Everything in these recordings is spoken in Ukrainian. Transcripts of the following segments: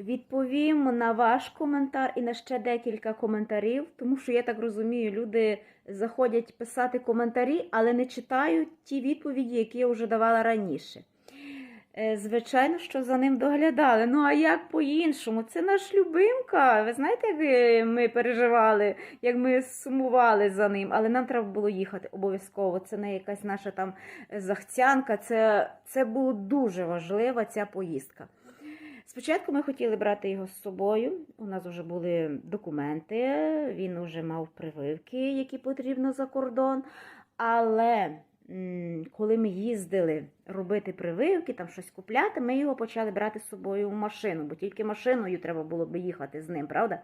Відповім на ваш коментар і на ще декілька коментарів, тому що я так розумію, люди заходять писати коментарі, але не читають ті відповіді, які я вже давала раніше. Е, Звичайно, що за ним доглядали. Ну а як по-іншому? Це наш любимка. Ви знаєте, як е, ми переживали, як ми сумували за ним, але нам треба було їхати обов'язково. Це не якась наша там е, захцянка. Це, це було дуже важлива ця поїздка. Спочатку ми хотіли брати його з собою. У нас вже були документи, він вже мав прививки, які потрібно за кордон. Але коли ми їздили робити прививки, там щось купляти, ми його почали брати з собою в машину, бо тільки машиною треба було би їхати з ним, правда?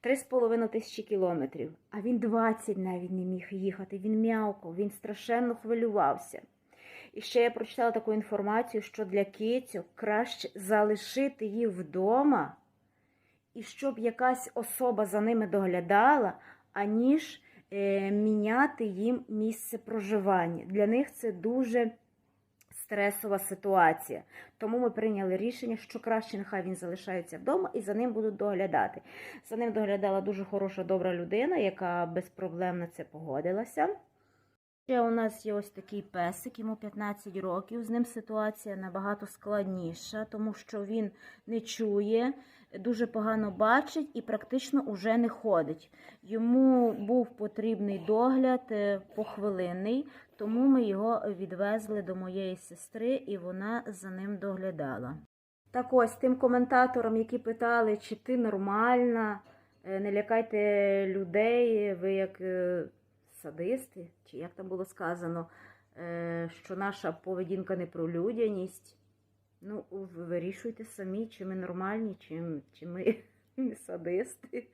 Три з половиною тисячі кілометрів, а він 20 навіть не міг їхати. Він м'явкав, він страшенно хвилювався. І ще я прочитала таку інформацію, що для кицьок краще залишити їх вдома, і щоб якась особа за ними доглядала, аніж е, міняти їм місце проживання. Для них це дуже стресова ситуація. Тому ми прийняли рішення, що краще нехай він залишається вдома і за ним будуть доглядати. За ним доглядала дуже хороша, добра людина, яка без проблем на це погодилася. Ще у нас є ось такий песик, йому 15 років. З ним ситуація набагато складніша, тому що він не чує, дуже погано бачить і практично уже не ходить. Йому був потрібний догляд е, похвилинний, тому ми його відвезли до моєї сестри, і вона за ним доглядала. Так ось тим коментаторам, які питали, чи ти нормальна, е, не лякайте людей, ви як е, садисти, чи як там було сказано, е, що наша поведінка не про людяність. Ну, вирішуйте самі, чи ми нормальні, чи, чи ми садисти.